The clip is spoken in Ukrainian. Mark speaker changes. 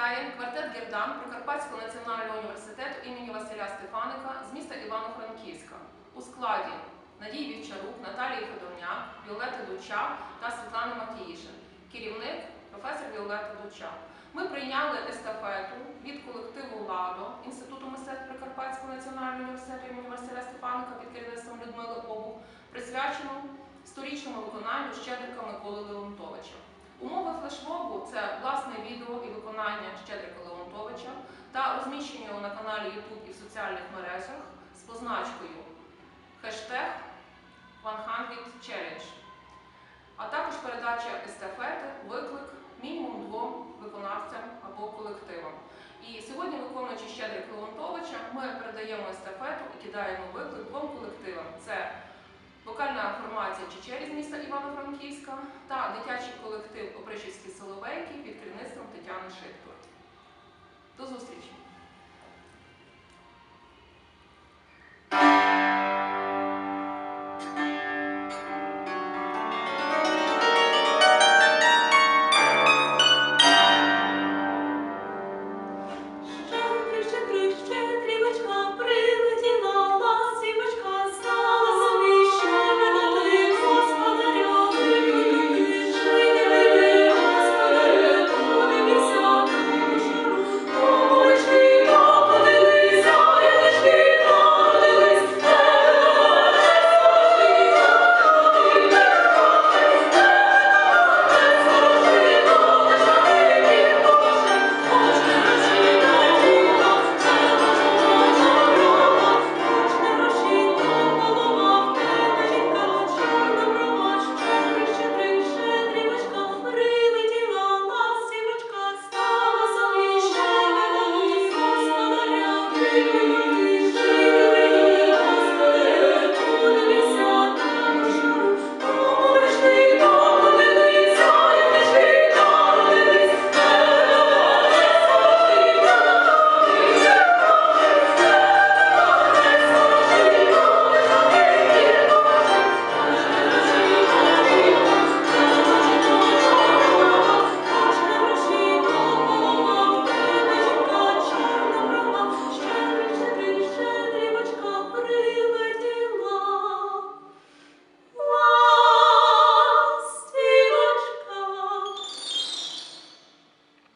Speaker 1: вітає квартет Гердан Прикарпатського національного університету імені Василя Стефаника з міста Івано-Франківська у складі Надії Вівчарук, Наталії Федорняк, Віолети Дуча та Світлани Матіїшин. Керівник професор Віолета Дуча. Ми прийняли естафету від колективу ЛАДО Інституту мистецтв Прикарпатського національного університету імені Василя Стефаника під керівництвом Людмили Обух, присвячену сторічному виконанню Щедрика Миколи Леонтовича. Умови флешмобу це власне відео і виконання Щедрика Леонтовича та розміщення його на каналі YouTube і в соціальних мережах з позначкою хештег 100 Challenge, а також передача естафети, виклик мінімум двом виконавцям або колективам. І сьогодні, виконуючи Щедрик Леонтовича, ми передаємо естафету і кидаємо виклик двом колективам. Це вокальна формація Чечері з міста Івано-Франківська та дитячий колектив Опришівські Соловейки під керівництвом Тетяни Шиптур.